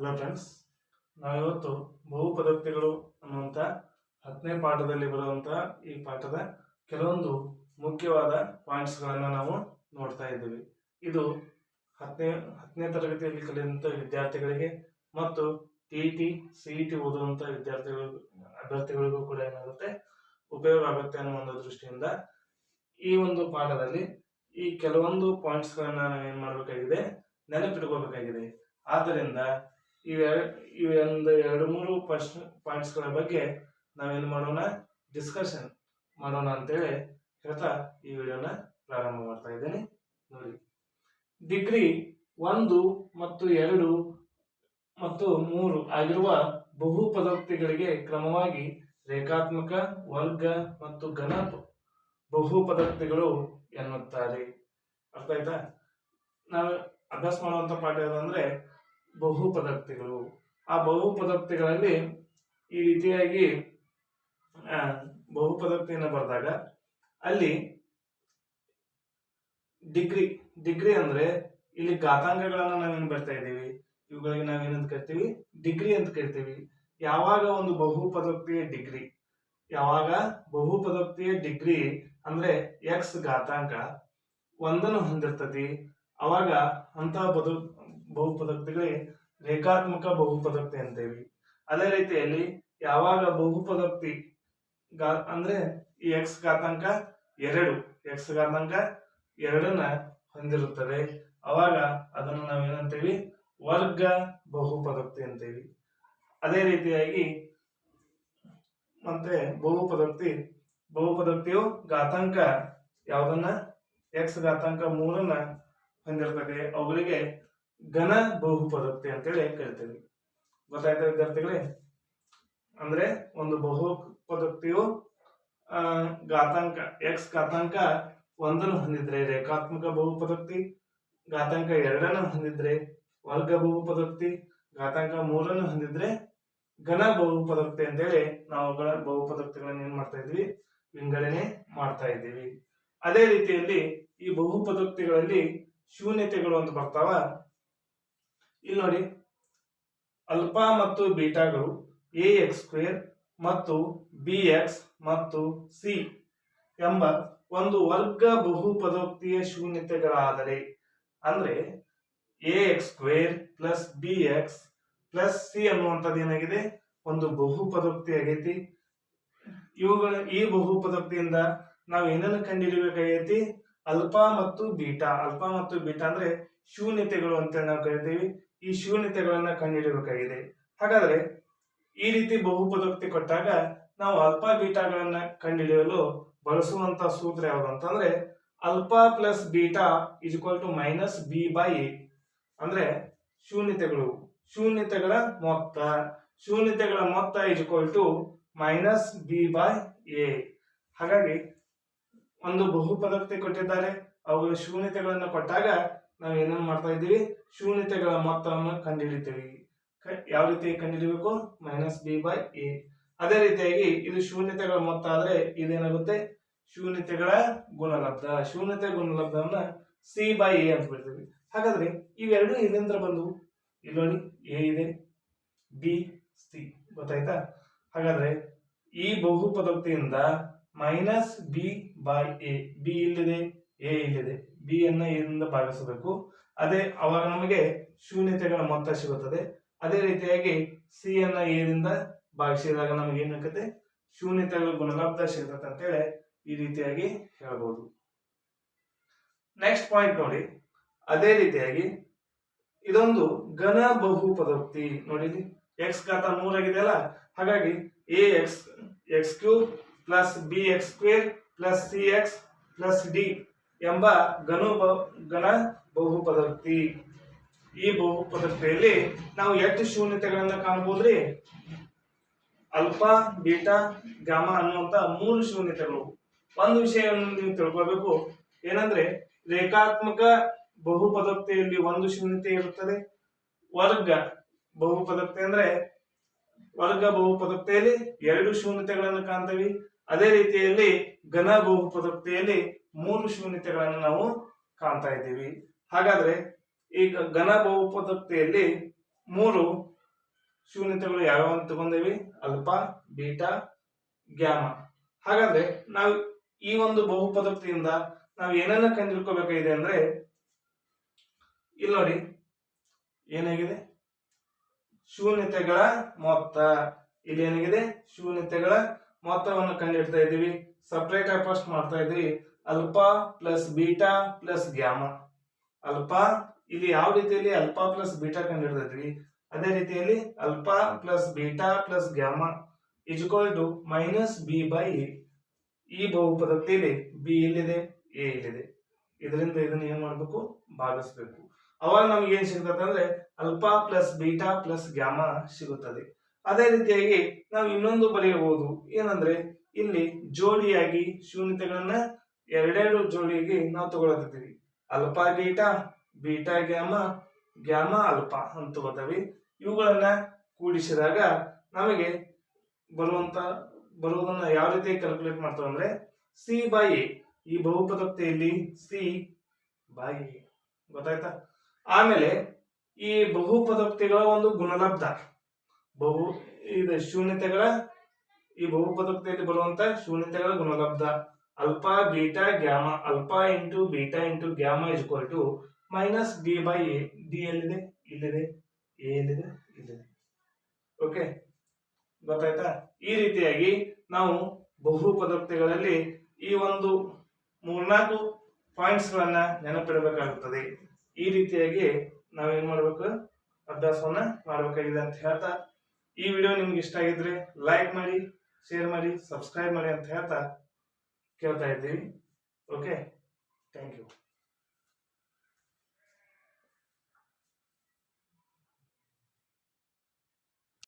Hello friends ನಾವಿವತ್ತು ಬಹುಪದೋಕ್ತಿಗಳು ಅನ್ನುವಂಥ ಹತ್ತನೇ ಪಾಠದಲ್ಲಿ ಬರುವಂಥ ಈ ಪಾಠದ ಕೆಲವೊಂದು ಮುಖ್ಯವಾದ ಪಾಯಿಂಟ್ಸ್ಗಳನ್ನು ನಾವು ನೋಡ್ತಾ ಇದ್ದೀವಿ. ಇದು ಹತ್ತನೇ ಹತ್ತನೇ ತರಗತಿಯಲ್ಲಿ ಕಲಿಯುವಂಥ ವಿದ್ಯಾರ್ಥಿಗಳಿಗೆ ಮತ್ತು T T C E T ಓದುವಂಥ ವಿದ್ಯಾರ್ಥಿಗಳು, ಅಭ್ಯರ್ಥಿಗಳಿಗೂ ಕೂಡ ಏನಾಗುತ್ತೆ? ಉಪಯೋಗ ಆಗುತ್ತೆ ಅನ್ನೋ ಒಂದು ದೃಷ್ಟಿಯಿಂದ ಈ ಒಂದು ಪಾಠದಲ್ಲಿ ಈ ಕೆಲವೊಂದು ಪಾಯಿಂಟ್ಸ್ಗಳನ್ನ ನಾವೇನು ಮಾಡಬೇಕಾಗಿದೆ? ನೆನಪಿಟ್ಕೋಬೇಕಾಗಿದೆ. ಆದ್ದರಿಂದ ಇವೆ ಒಂದು ಎರಡು, ಮೂರು ಫಸ್ಟ್ ಪಾಯಿಂಟ್ಸ್ಗಳ ಬಗ್ಗೆ ನಾವೇನು ಮಾಡೋಣ? ಡಿಸ್ಕಷನ್ ಮಾಡೋಣ ಅಂತೇಳಿ ಹೇಳ್ತಾ ಈ ವಿಡಿಯೋನ ಪ್ರಾರಂಭ ಮಾಡ್ತಾ ಇದ್ದೀನಿ. ನೋಡಿ. ಡಿಗ್ರಿ ಒಂದು ಮತ್ತು ಎರಡು ಮತ್ತು ಮೂರು ಆಗಿರುವ ಬಹುಪದೋಕ್ತಿಗಳಿಗೆ ಕ್ರಮವಾಗಿ ರೇಖಾತ್ಮಕ, ವರ್ಗ ಮತ್ತು ಘನ ಬಹುಪದೋಕ್ತಿಗಳು ಎನ್ನುತ್ತಾರೆ. ಅರ್ಥ ಆಯ್ತಾ? ನಾವು ಅಭ್ಯಾಸ ಮಾಡುವಂಥ ಪಾಠ ಯಾವುದಂದ್ರೆ ಪದಾರ್ಥಗಳು ಆ ಬಹು ಪದಾರ್ಥಗಳಲ್ಲಿ ಈ ರೀತಿಯಾಗಿ ಬಹು ಬಹುಪದೋಕ್ತಿಯನ್ನು ಬರೆದಾಗ ಅಲ್ಲಿ ಡಿಗ್ರಿ ಡಿಗ್ರಿ ಅಂದ್ರೆ ಇಲ್ಲಿ ಘಾತಾಂಕಗಳನ್ನ ನಾವೇನು ಬರ್ತಾ ಇದ್ದೀವಿ? ಇವುಗಳಿಗೆ ನಾವೇನಂತ ಕರಿತೀವಿ? ಡಿಗ್ರಿ ಅಂತ ಕರಿತೀವಿ. ಯಾವಾಗ ಒಂದು ಬಹು ಬಹುಪದೋಕ್ತಿಯ ಡಿಗ್ರಿ, ಯಾವಾಗ ಬಹು ಬಹುಪದೋಕ್ತಿಯ ಡಿಗ್ರಿ ಅಂದ್ರೆ ಎಕ್ಸ್ ಘಾತಾಂಕ ಒಂದನ್ನು ಹೊಂದಿರ್ತತಿ, ಅವಾಗ ಅಂತಹ ಬದು ಬಹುಪದೋಕ್ತಿಗಳೇ ರೇಖಾತ್ಮಕ ಬಹುಪದೋಕ್ತಿ ಅಂತೇವಿ ಅದೇ ರೀತಿಯಲ್ಲಿ ಯಾವಾಗ ಬಹುಪದೋಕ್ತಿ ಗಾ ಅಂದ್ರೆ ಈ ಎಕ್ಸ್ ಘಾತಾಂಕ ಎರಡು ಎಕ್ಸ್ ಘಾತಾಂಕ ಎರಡನ್ನ ಹೊಂದಿರುತ್ತದೆ. ಅವಾಗ ಅದನ್ನು ನಾವೇನಂತೀವಿ? ವರ್ಗ ಬಹುಪದೋಕ್ತಿ ಅಂತೀವಿ ಅದೇ ರೀತಿಯಾಗಿ ಮತ್ತೆ ಬಹುಪದೋಕ್ತಿ ಬಹುಪದೋಕ್ತಿಯು ಘಾತಾಂಕ ಯಾವುದನ್ನ? ಎಕ್ಸ್ ಘಾತಾಂಕ ಮೂರನ್ನ ಹೊಂದಿರ್ತದೆ. ಅವುಗಳಿಗೆ ಘನ ಬಹುಪದೋಕ್ತಿ ಅಂತೇಳಿ ಕರಿತೀವಿ. ಗೊತ್ತಾಯ್ತಾ ವಿದ್ಯಾರ್ಥಿಗಳೇ? ಅಂದ್ರೆ ಒಂದು ಬಹುಪದೋಕ್ತಿಯು ಆ, ಘಾತಾಂಕ ಎಕ್ಸ್ ಘಾತಾಂಕ ಒಂದನ್ನು ಹೊಂದಿದ್ರೆ ರೇಖಾತ್ಮಕ ಬಹುಪದೋಕ್ತಿ ಘಾತಾಂಕ ಎರಡನ್ನು ಹೊಂದಿದ್ರೆ ವರ್ಗ ಬಹುಪದೋಕ್ತಿ ಘಾತಾಂಕ ಮೂರನ್ನು ಹೊಂದಿದ್ರೆ ಘನ ಬಹುಪದೋಕ್ತಿ ಅಂತೇಳಿ ನಾವು ಬಹು ಬಹುಪದೋಕ್ತಿಗಳನ್ನ ಏನ್ ಮಾಡ್ತಾ ಇದ್ವಿ? ವಿಂಗಡಣೆ ಮಾಡ್ತಾ ಇದ್ದೀವಿ. ಅದೇ ರೀತಿಯಲ್ಲಿ ಈ ಬಹುಪದೋಕ್ತಿಗಳಲ್ಲಿ ಶೂನ್ಯತೆಗಳು ಅಂತ ಬರ್ತಾವ. ಇಲ್ಲಿ ನೋಡಿ. ಅಲ್ಫಾ ಮತ್ತು ಬೀಟಾಗಳು ಎ ಎಕ್ಸ್ ಸ್ಕ್ವೇರ್ ಮತ್ತು ಬಿ ಎಕ್ಸ್ ಮತ್ತು ಸಿ ಎಂಬ ಒಂದು ವರ್ಗ ಬಹುಪದೋಕ್ತಿಯ ಶೂನ್ಯತೆಗಳಾದರೆ, ಅಂದ್ರೆ A X square plus B X plus C ಅನ್ನುವಂಥದ್ದು ಏನಾಗಿದೆ? ಒಂದು ಬಹುಪದೋಕ್ತಿ ಆಗೈತಿ. ಇವುಗಳ ಈ ಬಹುಪದೋಕ್ತಿಯಿಂದ ನಾವು ಏನನ್ನು ಕಂಡುಹಿಡಿಯಬೇಕಾಗೈತಿ ಅಲ್ಫಾ ಮತ್ತು ಬೀಟಾ. ಅಲ್ಫಾ ಮತ್ತು ಬೀಟಾ ಅಂದ್ರೆ ಶೂನ್ಯತೆಗಳು ಅಂತ ನಾವು ಕರಿತೀವಿ. ಈ ಶೂನ್ಯತೆಗಳನ್ನ ಕಂಡುಹಿಡಿಯಬೇಕಾಗಿದೆ. ಹಾಗಾದ್ರೆ ಈ ರೀತಿ ಬಹುಪದೋಕ್ತಿ ಕೊಟ್ಟಾಗ ನಾವು ಅಲ್ಫಾ ಬೀಟಾಗಳನ್ನ ಕಂಡುಹಿಡಿಯಲು ಬಳಸುವಂತ ಸೂತ್ರ ಯಾವುದು ಅಂತಂದ್ರೆ alpha plus beta is equal to minus B by A ಅಂದ್ರೆ ಶೂನ್ಯತೆಗಳು. ಶೂನ್ಯತೆಗಳ ಮೊತ್ತ. ಶೂನ್ಯತೆಗಳ ಮೊತ್ತ is equal to minus B by A ಹಾಗಾಗಿ ಒಂದು ಬಹುಪದೋಕ್ತಿ ಕೊಟ್ಟಿದ್ದಾರೆ. ಅವುಗಳ ಶೂನ್ಯತೆಗಳನ್ನು ಕೊಟ್ಟಾಗ ನಾವು ಏನೇನು ಮಾಡ್ತಾ ಇದ್ದೀವಿ? ಶೂನ್ಯತೆಗಳ ಮೊತ್ತವನ್ನು ಕಂಡುಹಿಡಿತೀವಿ. ಯಾವ ರೀತಿ ಕಂಡುಹಿಡಿಬೇಕು? ಮೈನಸ್ ಬಿ ಬೈ ಎ ಅದೇ ರೀತಿಯಾಗಿ ಇದು ಶೂನ್ಯತೆಗಳ ಮೊತ್ತ ಆದರೆ ಇದೇನಾಗುತ್ತೆ? ಶೂನ್ಯತೆಗಳ ಗುಣಲಬ್ಧ. ಶೂನ್ಯತೆ ಗುಣಲಬ್ಧವನ್ನ ಸಿ ಬೈ ಎ ಅಂತ ಬಿಡ್ತೀವಿ. ಹಾಗಾದ್ರೆ ಇವೆರಡು ಎಲ್ಲಿಂದ ಬಂದವು? ಇಲ್ಲಿ ನೋಡಿ ಎ ಇದೆ ಬಿ ಸಿ ಗೊತ್ತಾಯ್ತಾ? ಹಾಗಾದ್ರೆ ಈ ಬಹುಪದೋಕ್ತಿಯಿಂದ minus B by A B ಇಲ್ಲಿದೆ ಎ ಇಲ್ಲಿದೆ. ಬಿ ಅನ್ನ ಎನಿಂದ ಭಾಗಿಸಬೇಕು. ಅದೇ ಅವಾಗ ನಮಗೆ ಶೂನ್ಯತೆಗಳ ಮೊತ್ತ ಸಿಗುತ್ತದೆ. ಅದೇ ರೀತಿಯಾಗಿ ಸಿ ಅನ್ನ ಎದಿಂದ ಭಾಗಿಸಿದಾಗ ನಮಗೆ ಏನಾಗುತ್ತೆ ಶೂನ್ಯತೆಗಳ ಗುಣಲಬ್ಧ ಸಿಗುತ್ತದೆ ಅಂತೇಳಿ ಈ ರೀತಿಯಾಗಿ ಹೇಳ್ಬೋದು. ನೆಕ್ಸ್ಟ್ ಪಾಯಿಂಟ್ ನೋಡಿ. ಅದೇ ರೀತಿಯಾಗಿ ಇದೊಂದು ಘನ ಬಹುಪದೋಕ್ತಿ ನೋಡಿ ಎಕ್ಸ್ ಘಾತ ಮೂರಾಗಿದೆಯಲ್ಲ ಹಾಗಾಗಿ A X X cube plus B X square plus C X plus D ಎಂಬ ಘನ ಘನ ಬಹುಪದೋಕ್ತಿ ಈ ಬಹುಪದಕ್ತಿಯಲ್ಲಿ ನಾವು ಎಷ್ಟು ಶೂನ್ಯತೆಗಳನ್ನ ಕಾಣಬಹುದ್ರಿ ಅಲ್ಫಾ ಬೀಟಾ, ಗಾಮ ಅನ್ನುವಂತ ಮೂರು ಶೂನ್ಯತೆಗಳು. ಒಂದು ವಿಷಯವನ್ನು ನೀವು ತಿಳ್ಕೊಬೇಕು. ಏನಂದ್ರೆ, ರೇಖಾತ್ಮಕ ಬಹುಪದಕ್ತಿಯಲ್ಲಿ ಒಂದು ಶೂನ್ಯತೆ ಇರುತ್ತದೆ. ವರ್ಗ ಬಹುಪದೋಕ್ತಿ ಅಂದ್ರೆ, ವರ್ಗ ಬಹುಪದಕ್ತೆಯಲ್ಲಿ ಎರಡು ಶೂನ್ಯತೆಗಳನ್ನು ಕಾಣ್ತೀವಿ. ಅದೇ ರೀತಿಯಲ್ಲಿ ಘನ ಬಹುಪದೋಕ್ತಿಯಲ್ಲಿ ಮೂರು ಶೂನ್ಯತೆಗಳನ್ನು ನಾವು ಕಾಣ್ತಾ ಇದ್ದೀವಿ. ಹಾಗಾದ್ರೆ ಈಗ ಘನ ಬಹುಪದೋಕ್ತಿಯಲ್ಲಿ ಮೂರು ಶೂನ್ಯತೆಗಳು ಯಾವ್ಯಾವ ತಗೊಂಡೇವಿ? ಅಲ್ಪ, ಬೀಟಾ, ಗ್ಯಾಮ. ಹಾಗಾದ್ರೆ ನಾವು ಈ ಒಂದು ಬಹುಪದಕ್ತಿಯಿಂದ ನಾವು ಏನನ್ನ ಕಂಡುಹಿಡ್ಕೋಬೇಕಾಗಿದೆ ಅಂದ್ರೆ ಇಲ್ಲಿ ನೋಡಿ, ಏನಾಗಿದೆ? ಶೂನ್ಯತೆಗಳ ಮೊತ್ತ. ಇಲ್ಲಿ ಏನಾಗಿದೆ? ಶೂನ್ಯತೆಗಳ ಮೊತ್ತವನ್ನು ಕಂಡುಹಿಡ್ತಾ ಇದ್ದೀವಿ. ಸಪ್ರೇಟ್ ಆಗಿ ಫಸ್ಟ್ ಮಾಡ್ತಾ ಇದ್ದೀವಿ. Alpha plus beta plus gamma. Alpha, ಇಲ್ಲಿ ಯಾವ ರೀತಿಯಲ್ಲಿ ಅಲ್ಪಾ ಪ್ಲಸ್ ಬೀಟಾ ಕಂಡು ಹಿಡಿದ್ರಿ ಅದೇ ರೀತಿಯಲ್ಲಿ alpha plus beta plus gamma is equal to minus B by A ಈ ಬಹುಪದಕ್ತಿಯಲ್ಲಿ ಬಿ ಇಲ್ಲಿದೆ ಎ ಇಲ್ಲಿದೆ ಇದರಿಂದ ಇದನ್ನ ಏನ್ ಮಾಡ್ಬೇಕು? ಭಾಗಿಸ್ಬೇಕು. ಅವಾಗ ನಮ್ಗೆ ಏನ್ ಸಿಗ್ತದೆ ಅಂದ್ರೆ alpha plus beta plus gamma ಸಿಗುತ್ತದೆ. ಅದೇ ರೀತಿಯಾಗಿ ನಾವು ಇನ್ನೊಂದು ಬರೆಯಬಹುದು. ಏನಂದ್ರೆ ಇಲ್ಲಿ ಜೋಡಿಯಾಗಿ ಶೂನ್ಯತೆಗಳನ್ನ ಎರಡೆರಡು ಜೋಡಿಗೆ ನಾವು ತಗೊಳತ್ತಿದ್ದೀವಿ alpha beta beta gamma gamma alpha ಅಂತ ತಗೋತೀವಿ ಇವುಗಳನ್ನ ಕೂಡಿಸಿದಾಗ ನಮಗೆ ಬರುವಂತ, ಬರುವುದನ್ನ ಯಾವ ರೀತಿ ಕ್ಯಾಲ್ಕುಲೇಟ್ ಮಾಡ್ತೇವೆ ಅಂದ್ರೆ ಸಿ ಬೈ ಎ ಈ ಬಹುಪದಕ್ತೆಯಲ್ಲಿ ಸಿ ಬೈ ಎ ಗೊತ್ತಾಯ್ತಾ? ಆಮೇಲೆ ಈ ಬಹುಪದೋಕ್ತಿಗಳ ಒಂದು ಗುಣಲಬ್ಧ, ಬಹು, ಇದು ಶೂನ್ಯತೆಗಳ, ಈ ಬಹುಪದೋಕ್ತಿಯಲ್ಲಿ ಬರುವಂತ ಶೂನ್ಯತೆಗಳ ಗುಣಲಬ್ಧ. Alpha beta gamma alpha into beta into gamma is equal to minus B by A D ಎಲ್ಲಿದೆ? ಇಲ್ಲಿದೆ. ಎ ಎಲ್ಲಿದೆ? ಇಲ್ಲಿದೆ. ಓಕೆ ಗೊತ್ತಾಯ್ತಾ? ಈ ರೀತಿಯಾಗಿ ನಾವು ಬಹುಪದೋಕ್ತಿಗಳಲ್ಲಿ ಈ ಒಂದು ಮೂರ್ನಾಲ್ಕು ಪಾಯಿಂಟ್ಸ್ ಗಳನ್ನ ನೆನಪಿಡಬೇಕಾಗುತ್ತದೆ. ಈ ರೀತಿಯಾಗಿ ನಾವೇನ್ ಮಾಡಬೇಕು? ಅಭ್ಯಾಸವನ್ನ ಮಾಡಬೇಕಾಗಿದೆ ಅಂತ ಹೇಳ್ತಾ. ಈ ವಿಡಿಯೋ ನಿಮ್ಗೆ ಇಷ್ಟ ಆಗಿದ್ರೆ ಲೈಕ್ ಮಾಡಿ ಶೇರ್ ಮಾಡಿ ಸಬ್ಸ್ಕ್ರೈಬ್ ಮಾಡಿ ಅಂತ ಹೇಳ್ತಾ. ಕೇಳ್ತಾ ಇದ್ದೀವಿ ಓಕೆ ಥ್ಯಾಂಕ್ ಯು